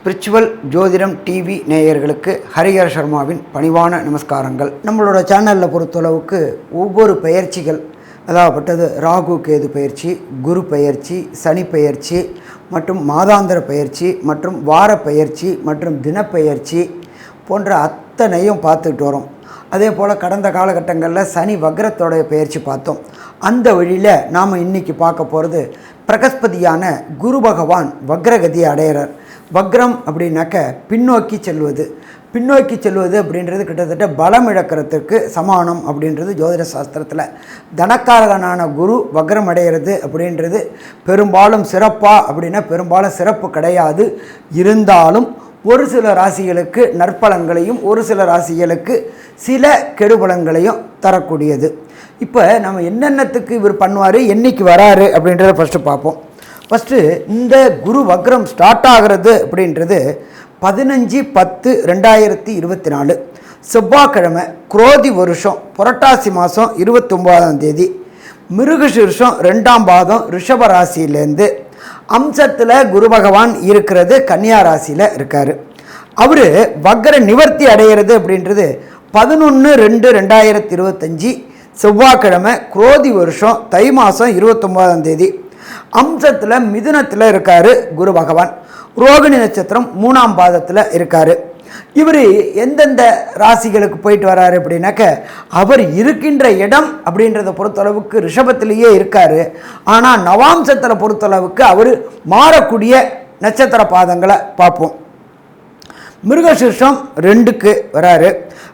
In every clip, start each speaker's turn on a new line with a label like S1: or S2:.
S1: Spiritual ஜோதிடம் TV நேயர்களுக்கு ஹரிஹர சர்மாவின் பணிவான நமஸ்காரங்கள். நம்மளோட சேனலில் பொறுத்தளவுக்கு ஒவ்வொரு பயிற்சிகள் அதாகப்பட்டது ராகு கேது பயிற்சி குரு பயிற்சி சனி பயிற்சி மற்றும் மாதாந்திர பயிற்சி மற்றும் வார பயிற்சி மற்றும் தினப்பயிற்சி போன்ற அத்தனையும் பார்த்துக்கிட்டு வரோம். அதே போல் கடந்த காலகட்டங்களில் சனி வக்ரத்தோடைய பயிற்சி பார்த்தோம். அந்த வழியில் நாம் இன்றைக்கி பார்க்க போகிறது பிரகஸ்பதியான குரு பகவான் வக்ரகதியை அடையிறார். வக்ரம் அப்படின்னாக்க பின்னோக்கி செல்வது. பின்னோக்கி செல்வது அப்படின்றது கிட்டத்தட்ட பலம் இழக்கிறதுக்கு சமானம் அப்படின்றது ஜோதிட சாஸ்திரத்தில். தனக்காரகனான குரு வக்ரம் அடைகிறது அப்படின்றது பெரும்பாலும் சிறப்பாக அப்படின்னா பெரும்பாலும் சிறப்பு கிடையாது. இருந்தாலும் ஒரு சில ராசிகளுக்கு நற்பலன்களையும் ஒரு சில ராசிகளுக்கு சில கெடுபலங்களையும் தரக்கூடியது. இப்போ நம்ம என்னென்னத்துக்கு இவர் பண்ணுவார் என்னைக்கு வராரு அப்படின்றத ஃபஸ்ட்டு பார்ப்போம். ஃபஸ்ட்டு இந்த குரு வக்ரம் ஸ்டார்ட் ஆகிறது அப்படின்றது பதினஞ்சு பத்து ரெண்டாயிரத்தி இருபத்தி நாலு. செவ்வாய்க்கிழமை குரோதி வருஷம் புரட்டாசி மாதம் இருபத்தொம்போதாம் தேதி. மிருகசீர்ஷம் ரெண்டாம் பாதம் ரிஷப ராசியிலேருந்து. அம்சத்தில் குரு பகவான் இருக்கிறது கன்னியா ராசியில் இருக்கார். அவர் வக்ர நிவர்த்தி அடைகிறது அப்படின்றது பதினொன்று ரெண்டு ரெண்டாயிரத்தி இருபத்தஞ்சி செவ்வாய்க்கிழமை குரோதி வருஷம் தை மாதம் இருபத்தொம்போதாம் தேதி. அம்சத்தில் மிதுனத்தில் இருக்கார் குரு பகவான். ரோகிணி நட்சத்திரம் மூணாம் பாதத்தில் இருக்கார். இவர் எந்தெந்த ராசிகளுக்கு போயிட்டு வராரு அப்படின்னாக்க அவர் இருக்கின்ற இடம் அப்படின்றத பொறுத்தளவுக்கு ரிஷபத்திலேயே இருக்கார். ஆனால் நவாம்சத்தில் பொறுத்தளவுக்கு அவர் மாறக்கூடிய நட்சத்திர பாதங்களை பார்ப்போம். மிருகசீர்ஷம் ரெண்டுக்கு வராரு.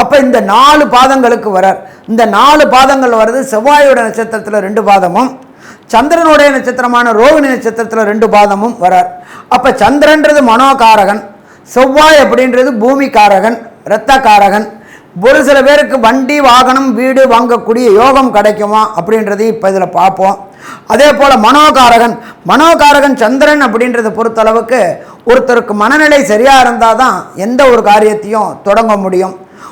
S1: அப்போ இந்த நாலு பாதங்களுக்கு வரார். இந்த நாலு பாதங்கள் வர்றது செவ்வாயோட நட்சத்திரத்தில் ரெண்டு பாதமும் சந்திரனுடைய நட்சத்திரமான ரோகிணி நட்சத்திரத்தில் ரெண்டு பாதமும் வரார். அப்போ சந்திரன்றது மனோகாரகன் செவ்வாய் அப்படின்றது பூமிக்காரகன் இரத்தக்காரகன். ஒரு சில பேருக்கு வண்டி வாகனம் வீடு வாங்கக்கூடிய யோகம் கிடைக்குமா அப்படின்றதையும் இப்போ இதில் பார்ப்போம். அதே போல் மனோகாரகன் மனோகாரகன் சந்திரன் அப்படின்றத பொறுத்தளவுக்கு ஒருத்தருக்கு மனநிலை சரியாக இருந்தால் தான் எந்த ஒரு காரியத்தையும் தொடங்க முடியும்.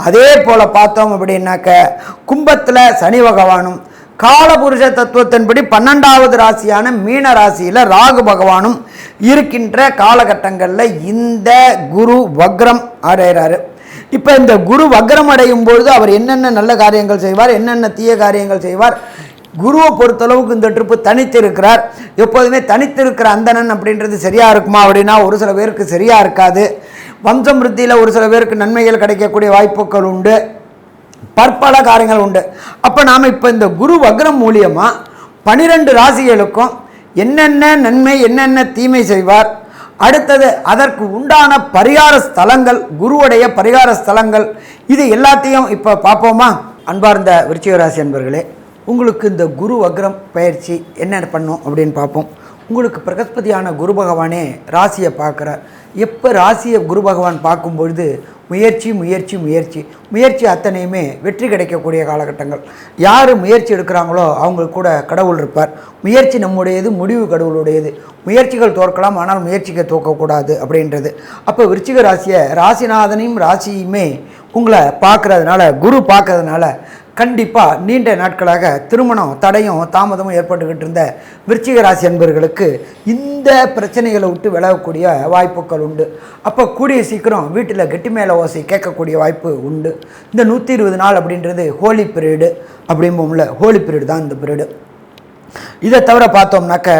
S1: அதே போல் பார்த்தோம் அப்படின்னாக்க கும்பத்தில் சனி பகவானும் காலபுருஷ தத்துவத்தின்படி பன்னெண்டாவது ராசியான மீன ராசியில் ராகு பகவானும் இருக்கின்ற காலகட்டங்களில் இந்த குரு வக்ரம் அடைகிறாரு இப்போ இந்த குரு வக்ரம் அடையும் பொழுது அவர் என்னென்ன நல்ல காரியங்கள் செய்வார் என்னென்ன தீய காரியங்கள் செய்வார் குருவை பொறுத்தளவுக்கு இந்த ட்ரிப்பு தனித்து இருக்கிறார் எப்போதுமே தனித்து இருக்கிற அந்தணன் அப்படின்றது சரியாக இருக்குமா அப்படின்னா ஒரு சில பேருக்கு சரியாக இருக்காது. வம்சம் விருத்தியில் ஒரு சில பேருக்கு நன்மைகள் கிடைக்கக்கூடிய வாய்ப்புகள் உண்டு. பற்பல காரியங்கள் உண்டு. அப்போ நாம் இப்போ இந்த குரு வக்ரம் மூலியமாக பனிரெண்டு ராசிகளுக்கும் என்னென்ன நன்மை என்னென்ன தீமை செய்வார்? அடுத்தது அதற்கு உண்டான பரிகார ஸ்தலங்கள் குருவுடைய பரிகார ஸ்தலங்கள். இது எல்லாத்தையும் இப்போ பார்ப்போமா? அன்பார்ந்த விருச்சிகராசி அன்பர்களே உங்களுக்கு இந்த குரு வக்ரம் பயிற்சி என்ன பண்ணும் அப்படின்னு பார்ப்போம். உங்களுக்கு பிரகஸ்பதியான குரு பகவானே ராசியை பார்க்குறார். எப்போ ராசியை குரு பகவான் பார்க்கும் பொழுது முயற்சி முயற்சி முயற்சி முயற்சி அத்தனையுமே வெற்றி கிடைக்கக்கூடிய காலகட்டங்கள். யார் முயற்சி எடுக்கிறாங்களோ அவங்களுக்கு கூட கடவுள் இருப்பார். முயற்சி நம்முடையது முடிவு கடவுளுடையது. முயற்சிகள் தோற்கலாம் ஆனால் முயற்சிக்க தோற்கக்கூடாது அப்படின்றது. அப்போ விருச்சிக ராசியை ராசிநாதனையும் ராசியுமே உங்களை பார்க்குறதுனால குரு பார்க்கறதுனால கண்டிப்பாக நீண்ட நாட்களாக திருமணம் தடையும் தாமதமும் ஏற்பட்டுக்கிட்டு இருந்த விருச்சிக ராசி அன்பர்களுக்கு இந்த பிரச்சனைகளை விட்டு விலகக்கூடிய வாய்ப்புகள் உண்டு. அப்போ கூடிய சீக்கிரம் வீட்டில் கெட்டி மேலே ஓசை கேட்கக்கூடிய வாய்ப்பு உண்டு. இந்த நூற்றி இருபது நாள் அப்படின்றது ஹோலி பீரியடு அப்படிம்போம்ல ஹோலி பீரியட் தான் இந்த பீரியடு. இதை தவிர பார்த்தோம்னாக்க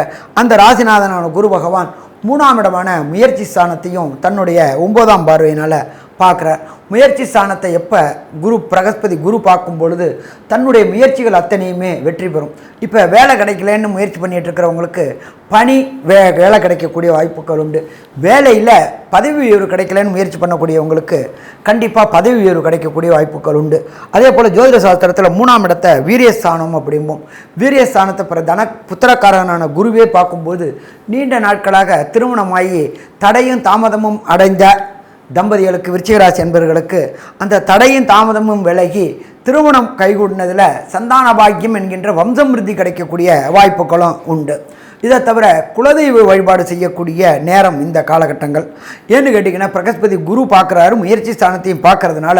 S1: அந்த ராசிநாதனான குரு பகவான் மூணாம் இடமான முயற்சி ஸ்தானத்தையும் தன்னுடைய ஒன்பதாம் பார்வையினால் பார்க்குறார். முயற்சி ஸ்தானத்தை எப்போ குரு பிரகஸ்பதி குரு பார்க்கும் பொழுது தன்னுடைய முயற்சிகள் அத்தனையுமே வெற்றி பெறும். இப்போ வேலை கிடைக்கலன்னு முயற்சி பண்ணிட்டு இருக்கிறவங்களுக்கு பணி வே வேலை கிடைக்கக்கூடிய வாய்ப்புகள் உண்டு. வேலையில் பதவி உயர்வு கிடைக்கலன்னு முயற்சி பண்ணக்கூடியவங்களுக்கு கண்டிப்பாக பதவி உயர்வு கிடைக்கக்கூடிய வாய்ப்புகள் உண்டு. அதே போல் ஜோதிட சாஸ்திரத்தில் மூணாம் இடத்தை வீரியஸ்தானம் அப்படிம்போம். வீரியஸ்தானத்தை பிற தன புத்திரக்காரனான குருவே பார்க்கும்போது நீண்ட நாட்களாக திருமணமாகி தடையும் தாமதமும் அடைந்த தம்பதிகளுக்கு விருச்சிகராசி என்பவர்களுக்கு அந்த தடையும் தாமதமும் விலகி திருமணம் கைகூடினதில் சந்தான பாக்கியம் என்கின்ற வம்சம் விருத்தி கிடைக்கக்கூடிய வாய்ப்புகளும் உண்டு. இதை தவிர குலதெய்வ வழிபாடு செய்யக்கூடிய நேரம் இந்த காலகட்டங்கள். ஏன்னு கேட்டிங்கன்னா பிரகஸ்பதி குரு பார்க்குறாரு முயற்சி ஸ்தானத்தையும் பார்க்கறதுனால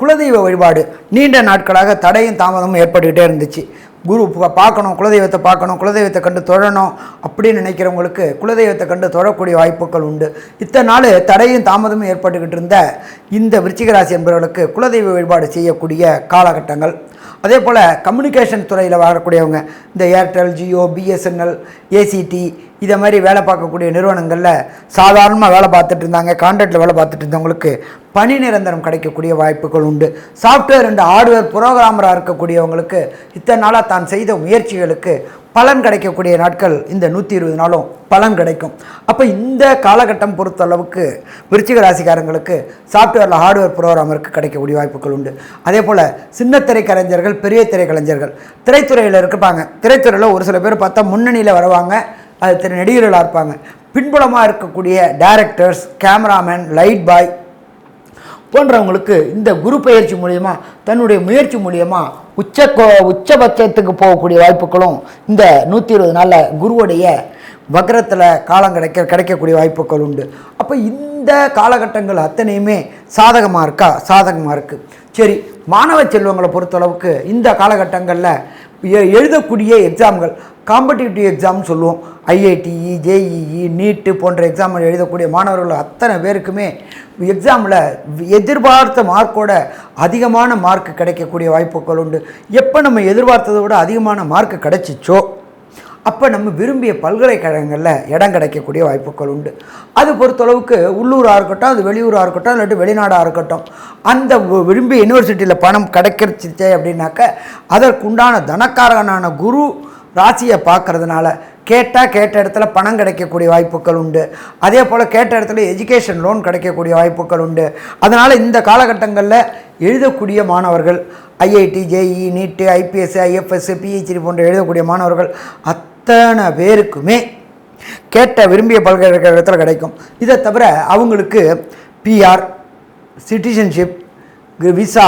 S1: குலதெய்வ வழிபாடு நீண்ட நாட்களாக தடையும் தாமதமும் ஏற்பட்டுக்கிட்டே இருந்துச்சு. குரு பார்க்கணும் குலதெய்வத்தை பார்க்கணும் குலதெய்வத்தை கண்டு தொழணும் அப்படின்னு நினைக்கிறவங்களுக்கு குலதெய்வத்தை கண்டு தொழக்கூடிய வாய்ப்புகள் உண்டு. இத்தனை நாள் தடையும் தாமதமும் ஏற்பட்டுக்கிட்டு இருந்த இந்த விருச்சிகராசி என்பவர்களுக்கு குலதெய்வ வழிபாடு செய்யக்கூடிய காலகட்டங்கள். அதே போல் கம்யூனிகேஷன் துறையில் வரக்கூடியவங்க இந்த ஏர்டெல் ஜியோ பிஎஸ்என்எல் ஏசிடி இதை மாதிரி வேலை பார்க்கக்கூடிய நிறுவனங்களில் சாதாரணமாக வேலை பார்த்துட்டு இருந்தாங்க கான்ட்ராக்டில் வேலை பார்த்துட்டு இருந்தவங்களுக்கு பணி நிரந்தரம் கிடைக்கக்கூடிய வாய்ப்புகள் உண்டு. சாஃப்ட்வேர் அண்ட் ஹார்ட்வேர் புரோகிராமராக இருக்கக்கூடியவங்களுக்கு இத்தனை நாளாக தான் செய்த முயற்சிகளுக்கு பலன் கிடைக்கக்கூடிய நாட்கள் இந்த நூற்றி இருபது நாளும் பலன் கிடைக்கும். அப்போ இந்த காலகட்டம் பொறுத்தளவுக்கு விருச்சிக ராசிக்காரங்களுக்கு சாஃப்ட்வேரில் ஹார்ட்வேர் ப்ரோக்ராமருக்கு கிடைக்கக்கூடிய வாய்ப்புகள் உண்டு. அதே போல் சின்ன திரை கலைஞர்கள் பெரிய திரை கலைஞர்கள் திரைத்துறையில் இருப்பாங்க. திரைத்துறையில் ஒரு சில பேர் பார்த்தா முன்னணியில் வருவாங்க அது திரு நடிகர்களாக இருப்பாங்க. பின்புலமாக இருக்கக்கூடிய டேரக்டர்ஸ் கேமராமேன் லைட் பாய் போன்றவங்களுக்கு இந்த குரு பயிற்சி மூலயமா தன்னுடைய முயற்சி மூலியமாக உச்ச கோ- உச்சபட்சத்துக்கு போகக்கூடிய வாய்ப்புகளும் இந்த நூற்றி இருபது நாளில் குருவுடைய வக்ரத்தில் காலம் கிடைக்க கிடைக்கக்கூடிய வாய்ப்புகள் உண்டு. அப்போ இந்த காலகட்டங்கள் அத்தனையுமே சாதகமாக இருக்கா? சாதகமாக இருக்குது சரி மாணவ செல்வங்களை பொறுத்தளவுக்கு இந்த காலகட்டங்களில் எ- எழுதக்கூடிய எக்ஸாம்கள் காம்படிட்டிவ் எக்ஸாம் சொல்லுவோம். ஐஐடிஇ ஜேஇஇ நீட்டு போன்ற எக்ஸாம் எழுதக்கூடிய மாணவர்கள் அத்தனை பேருக்குமே எக்ஸாமில் எதிர்பார்த்த மார்க்கோட அதிகமான மார்க் கிடைக்கக்கூடிய வாய்ப்புகள் உண்டு. எப்போ நம்ம எதிர்பார்த்ததை விட அதிகமான மார்க் கிடைச்சிச்சோ அப்போ நம்ம விரும்பிய பல்கலைக்கழகங்களில் இடம் கிடைக்கக்கூடிய வாய்ப்புகள் உண்டு. அது பொறுத்தளவுக்கு உள்ளூராக இருக்கட்டும் அது வெளியூராக இருக்கட்டும் இல்லாட்டி வெளிநாடாக இருக்கட்டும் அந்த விரும்பிய யூனிவர்சிட்டியில் பணம் கிடைக்கிறச்சிச்சே அப்படின்னாக்க அதற்குண்டான தனக்காரகனான குரு ராசியை பார்க்கறதுனால கேட்டால் கேட்ட இடத்துல பணம் கிடைக்கக்கூடிய வாய்ப்புகள் உண்டு. அதே போல் கேட்ட இடத்துல எஜுகேஷன் லோன் கிடைக்கக்கூடிய வாய்ப்புகள் உண்டு. அதனால் இந்த காலகட்டங்களில் எழுதக்கூடிய மாணவர்கள் IIT JEE NEET IPS IFS PhD போன்ற எழுதக்கூடிய மாணவர்கள் அத்தனை பேருக்குமே கேட்ட விரும்பிய பல்கலைக்கழகத்தில் கிடைக்கும். இதை தவிர அவங்களுக்கு பிஆர் சிட்டிசன்ஷிப் விசா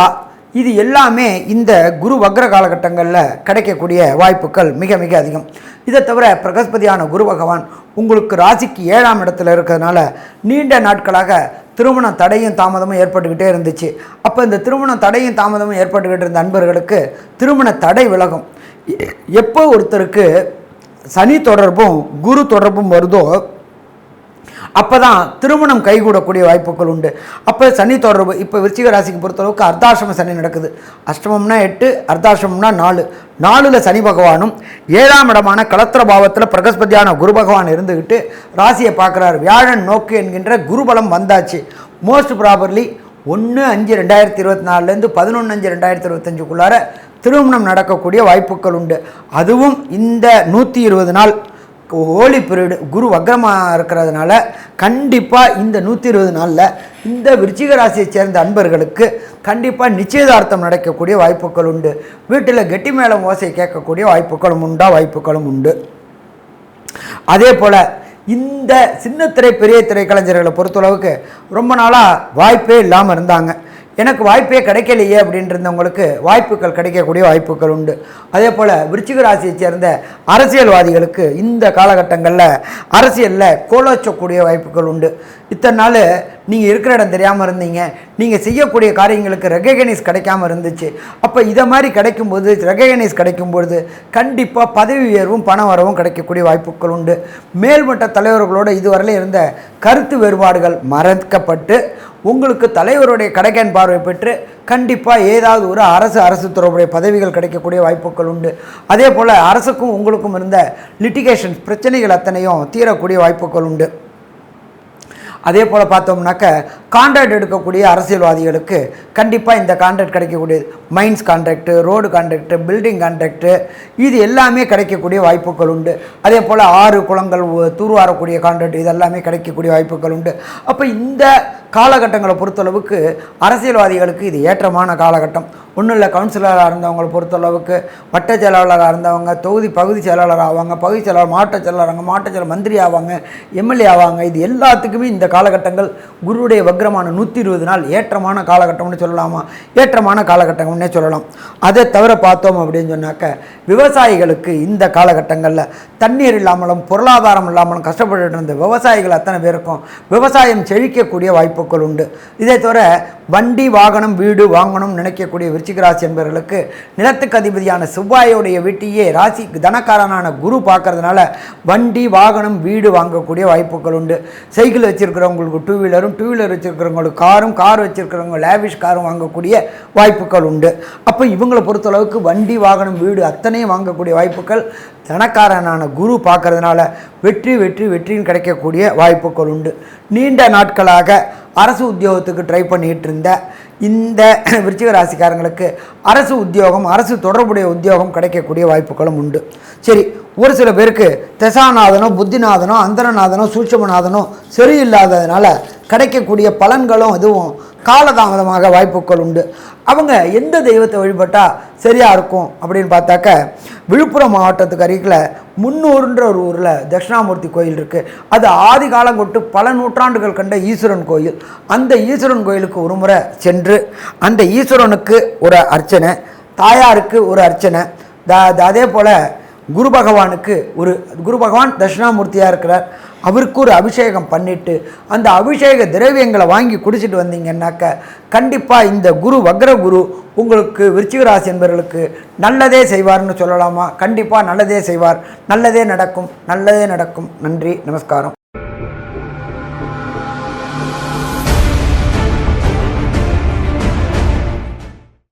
S1: இது எல்லாமே இந்த குரு வக்ர காலகட்டங்களில் கிடைக்கக்கூடிய வாய்ப்புகள் மிக மிக அதிகம். இதை தவிர பிரகஸ்பதியான குரு பகவான் உங்களுக்கு ராசிக்கு ஏழாம் இடத்துல இருக்கிறதுனால நீண்ட நாட்களாக திருமண தடையும் தாமதமும் ஏற்பட்டுக்கிட்டே இருந்துச்சு. அப்போ இந்த திருமண தடையும் தாமதமும் ஏற்பட்டுக்கிட்டு இருந்த அன்பர்களுக்கு திருமண தடை விலகும். எப்போ ஒருத்தருக்கு சனி தொடர்பும் குரு தொடர்பும் வருதோ அப்போ தான் திருமணம் கைகூடக்கூடிய வாய்ப்புகள் உண்டு. அப்போ சனி தொடர்பு இப்போ விருச்சிக ராசிக்கு பொறுத்தளவுக்கு அர்த்தாசிரம சனி நடக்குது. அஷ்டமம்னா எட்டு அர்த்தாசிரமம்னா நாலு. நாலில் சனி பகவானும் ஏழாம் இடமான கலத்திர பாவத்தில் பிரகஸ்பதியான குரு பகவான் இருந்துக்கிட்டு ராசியை பார்க்குறாரு. வியாழன் நோக்கு என்கின்ற குருபலம் வந்தாச்சு. மோஸ்ட் ப்ராபர்லி ஒன்று அஞ்சு ரெண்டாயிரத்தி இருபத்தி நாலுலேருந்து பதினொன்று அஞ்சு ரெண்டாயிரத்தி இருபத்தஞ்சுக்குள்ளார திருமணம் நடக்கக்கூடிய வாய்ப்புகள் உண்டு. அதுவும் இந்த நூற்றி இருபது நாள் ஹோலி பீரியடு குரு வக்ரமாக இருக்கிறதுனால கண்டிப்பாக இந்த நூற்றி இருபது நாளில் இந்த விருச்சிக ராசியை சேர்ந்த அன்பர்களுக்கு கண்டிப்பாக நிச்சயதார்த்தம் நடக்கக்கூடிய வாய்ப்புகள் உண்டு. வீட்டில் கெட்டி மேளம் ஓசை கேட்கக்கூடிய வாய்ப்புகளும் உண்டா? வாய்ப்புகளும் உண்டு. அதே போல் இந்த சின்ன திரை பெரிய திரை கலைஞர்களை பொறுத்தளவுக்கு ரொம்ப நாளாக வாய்ப்பே இல்லாமல் இருந்தாங்க. எனக்கு வாய்ப்பே கிடைக்கலையே அப்படின்றவங்களுக்கு வாய்ப்புகள் கிடைக்கக்கூடிய வாய்ப்புகள் உண்டு. அதே போல் விருச்சிக ராசியை சேர்ந்த அரசியல்வாதிகளுக்கு இந்த காலகட்டங்களில் அரசியலில் கோலோச்சக்கூடிய வாய்ப்புகள் உண்டு. இத்தனை நாள் நீங்கள் இருக்கிற இடம் தெரியாமல் இருந்தீங்க. நீங்கள் செய்யக்கூடிய காரியங்களுக்கு ரெகனைஸ் கிடைக்காம இருந்துச்சு. அப்போ இதை மாதிரி கிடைக்கும்போது ரெகனைஸ் கிடைக்கும்பொழுது கண்டிப்பாக பதவி உயர்வும் பண வரவும் கிடைக்கக்கூடிய வாய்ப்புகள் உண்டு. மேல்மட்ட தலைவர்களோட இதுவரையிலும் இருந்த கருத்து வேறுபாடுகள் மறக்கப்பட்டு உங்களுக்கு தலைவருடைய கடைக்கன் பார்வை பெற்று கண்டிப்பாக ஏதாவது ஒரு அரசு அரசு தொடர்புடைய பதவிகள் கிடைக்கக்கூடிய வாய்ப்புகள் உண்டு. அதே போல் அரசுக்கும் உங்களுக்கும் இருந்த லிட்டிகேஷன் பிரச்சனைகள் அத்தனையும் தீரக்கூடிய வாய்ப்புகள் உண்டு. அதே போல் பார்த்தோம்னாக்க கான்ட்ராக்ட் எடுக்கக்கூடிய அரசியல்வாதிகளுக்கு கண்டிப்பாக இந்த கான்ட்ராக்ட் கிடைக்கக்கூடியது. Mines contract road contract building contract இது எல்லாமே கிடைக்கக்கூடிய வாய்ப்புகள் உண்டு. அதே போல் ஆறு குளங்கள் தூர்வாரக்கூடிய கான்ட்ராக்ட் இது எல்லாமே கிடைக்கக்கூடிய வாய்ப்புகள் உண்டு. அப்போ இந்த காலகட்டங்களை பொறுத்தளவுக்கு அரசியல்வாதிகளுக்கு இது ஏற்றமான காலகட்டம். ஒன்றும் இல்லை கவுன்சிலராக இருந்தவங்களை பொறுத்தளவுக்கு வட்ட செயலாளராக இருந்தவங்க தொகுதி பகுதி செயலாளர் ஆவாங்க பகுதி செயலாளர் மாவட்ட செயலாளர் மாவட்ட செயலர் மந்திரி ஆவாங்க எம்எல்ஏ ஆவாங்க. இது எல்லாத்துக்குமே இந்த காலகட்டங்கள் குருவுடைய வக்ரமான நூற்றி இருபது நாள் ஏற்றமான காலகட்டம்னு சொல்லலாமா? ஏற்றமான காலகட்டம்னே சொல்லலாம். அதை தவிர பார்த்தோம் அப்படின்னு சொன்னாக்க விவசாயிகளுக்கு இந்த காலகட்டங்களில் தண்ணீர் இல்லாமலும் பொருளாதாரம் இல்லாமலும் கஷ்டப்பட்டு இருந்த விவசாயிகள் அத்தனை பேருக்கும் விவசாயம் செழிக்கக்கூடிய வாய்ப்பு வாய்ப்புகள் உண்டு இதை தவிர வண்டி வாகனம் வீடு வாங்கணும் நினைக்கக்கூடிய விருச்சிக ராசி என்பவர்களுக்கு நிலத்துக்கு அதிபதியான செவ்வாயோடைய வீட்டையே ராசி தனக்காரனான குரு பார்க்கறதுனால வண்டி வாகனம் வீடு வாங்கக்கூடிய வாய்ப்புகள் உண்டு சைக்கிள் வச்சிருக்கிறவங்களுக்கு டூ வீலரும் டூ வீலர் வச்சிருக்கிறவங்களுக்கு காரும் கார் வச்சிருக்கிறவங்க லேவிஷ் காரும் வாங்கக்கூடிய வாய்ப்புகள் உண்டு அப்போ இவங்களை பொறுத்தளவுக்கு வண்டி வாகனம் வீடு அத்தனையும் வாங்கக்கூடிய வாய்ப்புகள் தனக்காரனான குரு பார்க்கறதுனால வெற்றி வெற்றி வெற்றின்னு கிடைக்கக்கூடிய வாய்ப்புகள் உண்டு நீண்ட நாட்களாக அரசு உத்தியோகத்துக்கு ட்ரை பண்ணிகிட்டு இருந்த இந்த விருச்சிக ராசிக்காரங்களுக்கு அரசு உத்தியோகம் அரசு தொடர்புடைய உத்தியோகம் கிடைக்கக்கூடிய வாய்ப்புகளும் உண்டு. சரி ஒரு சில பேருக்கு தசாநாதனோ புத்திநாதனோ அந்தரநாதனோ சூட்சமநாதனோ சரியில்லாததுனால கிடைக்கக்கூடிய பலன்களும் அதுவும் காலதாமதமாக வாய்ப்புகள் உண்டு. அவங்க எந்த தெய்வத்தை வழிபட்டால் சரியாக இருக்கும் அப்படின்னு பார்த்தாக்க விழுப்புரம் மாவட்டத்துக்கு அருகில் முன்னூறுன்ற ஒரு ஊரில் தட்சிணாமூர்த்தி கோயில் இருக்குது அது ஆதி காலம் கொண்டு பல நூற்றாண்டுகள் கண்ட ஈஸ்வரன் கோயில். அந்த ஈஸ்வரன் கோயிலுக்கு ஒரு முறை சென்று அந்த ஈஸ்வரனுக்கு ஒரு அர்ச்சனை தாயாருக்கு ஒரு அர்ச்சனை த த- அதே போல் குரு பகவானுக்கு ஒரு குரு பகவான் தட்சிணாமூர்த்தியாக இருக்கிறார். அவருக்கு ஒரு அபிஷேகம் பண்ணிவிட்டு அந்த அபிஷேக திரவியங்களை வாங்கி குடிச்சிட்டு வந்தீங்கன்னாக்க கண்டிப்பாக இந்த குரு வக்ர குரு உங்களுக்கு விருச்சிகராசி என்பவர்களுக்கு நல்லதே செய்வார்னு சொல்லலாமா? கண்டிப்பாக நல்லதே செய்வார். நல்லதே நடக்கும் நல்லதே நடக்கும். நன்றி நமஸ்காரம்.